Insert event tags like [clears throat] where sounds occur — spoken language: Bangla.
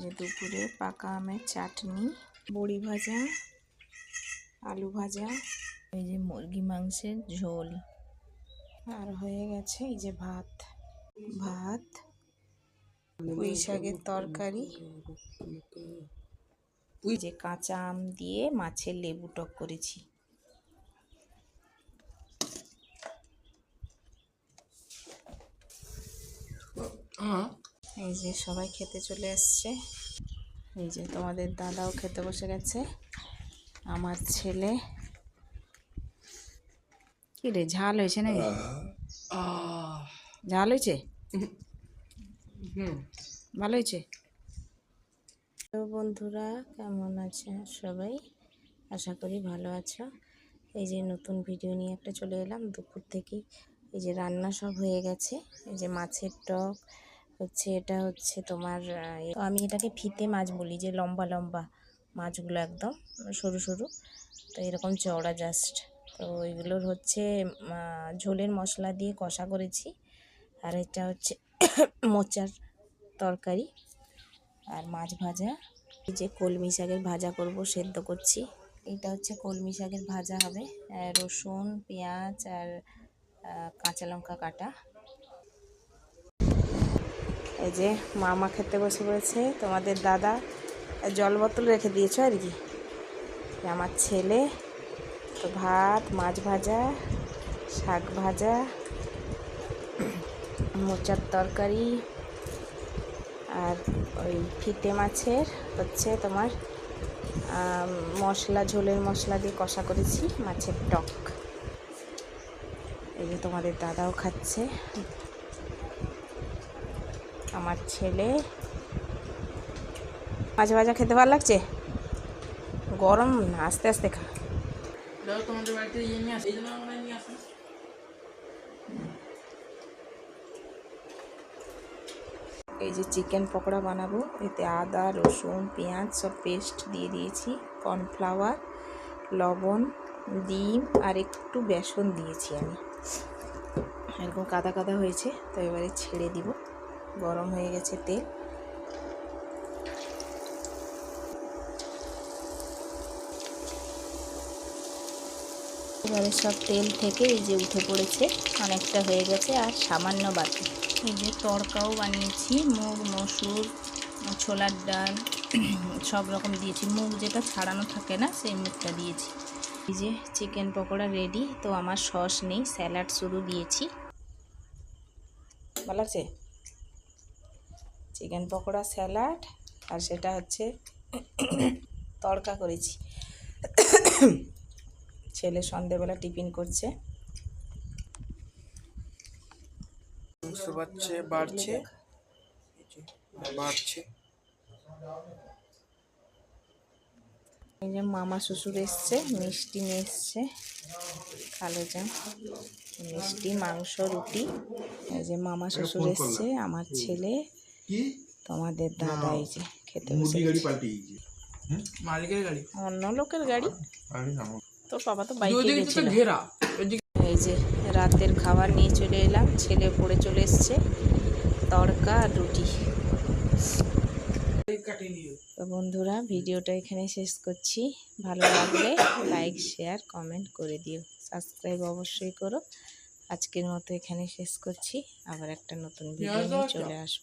যে দুপুরে পাকা আমের চাটনি, বড়ি ভাজা, আলু ভাজা, এই যে মুরগি মাংসের ঝোল। আর হয়ে গেছে এই যে ভাত। ভাত, পুঁই শাকের তরকারি পুঁই যে কাঁচা আম দিয়ে মাছের লেবু টক করেছি। এই যে সবাই খেতে চলে এসছে এই যে তোমাদের দাদাও খেতে বসে গেছে। আমার ছেলে। কি রে ঝাল হয়েছে নাকি? ঝাল হয়েছে? ভালো হয়েছে? তো বন্ধুরা কেমন আছে সবাই? আশা করি ভালো আছো। এই যে নতুন ভিডিও নিয়ে একটা চলে এলাম। দুপুর থেকে এই যে রান্না সব হয়ে গেছে। এই যে মাছের টক হচ্ছে এটা হচ্ছে তোমার তো আমি এটাকে ফিতে মাছ বলি যে লম্বা লম্বা মাছগুলো একদম সরু সরু। তো এরকম চওড়া জাস্ট তো এগুলোর হচ্ছে ঝোলের মশলা দিয়ে কষা করেছি। আর এটা হচ্ছে [coughs] মোচার তরকারি আর মাছ ভাজা। এই যে কলমি শাকের ভাজা করব, সেদ্ধ করছি। এটা হচ্ছে কলমি শাকের ভাজা হবে। রসুন, পেঁয়াজ আর কাঁচা লঙ্কা কাটা। এই যে মামা খেতে বসে পড়েছে, তোমাদের দাদা জল বোতল রেখে দিয়েছ আর কি? আমার ছেলে, তো ভাত, মাছ ভাজা, শাক ভাজা, মোচার তরকারি আর ওই ফিটে মাছের হচ্ছে তোমার মশলা, ঝোলের মশলা দিয়ে কষা করেছি, মাছের টক। এই যে তোমাদের দাদাও খাচ্ছে। আমার ছেলে। মাছ ভাজা খেতে ভালো লাগছে? গরম না আস্তে আস্তে খা। দাদা তোমাদের বাড়িতে ইয়ে নিয়ে আসে এই জন্য আমরা নিয়ে আসি এই যে চিকেন পকোড়া বানাবো এতে আদা রসুন পেঁয়াজ সব পেস্ট দিয়ে দিয়েছি কর্নফ্লাওয়ার লবণ ডিম আর একটু বেসন দিয়েছি আমি। এরকম কাদা কাদা হয়েছে তো এবারে ছেড়ে দিব। গরম হয়ে গেছে তেল। এবারে সব তেল থেকে এই যে উঠে পড়েছে, অনেকটা হয়ে গেছে আর সামান্য বাকি। এই যে তড়কাও বানিয়েছি, মুগ, মসুর, ছোলার ডাল, [clears throat] সব রকম দিয়েছি। মুগ যেটা ছাড়ানো থাকে না, সেই মুগটা দিয়েছি। এই যে চিকেন পকোড়া রেডি, তো আমার সস নেই, স্যালাড শুধু দিয়েছি। ভালো লাগছে চিকেন পকোড়া স্যালাড আর সেটা হচ্ছে তড়কা করেছি। ছেলে সন্ধেবেলা টিফিন করছে। বাড়ছে বাড়ছে। এই যে, বাড়ছে। এই যে মামা শ্বশুর এসছে মিষ্টি নিয়ে এসছে কালো জাম মিষ্টি মাংস রুটি। এই যে মামা শ্বশুর এসছে আমার ছেলে তোমাদের দাদা এই যে খেতে বসে গাড়ি গেছে। পাল্টে গিয়েছে মালিকের গাড়ি? অন্য লোকের গাড়ি? তোর বাবা তো বাইকে তো গেছিল। ঘেরা। এই যে রাতের খাবার নিয়ে চলে এলাম ছেলে পড়ে চলে এসছে। তড়কা আর রুটি। তো বন্ধুরা ভিডিওটা এখানে শেষ করছি। ভালো লাগলে লাইক শেয়ার কমেন্ট করে দিও। সাবস্ক্রাইব অবশ্যই করো। আজকের মতো এখানে শেষ করছি। আবার একটা নতুন ভিডিও নিয়ে চলে আসব।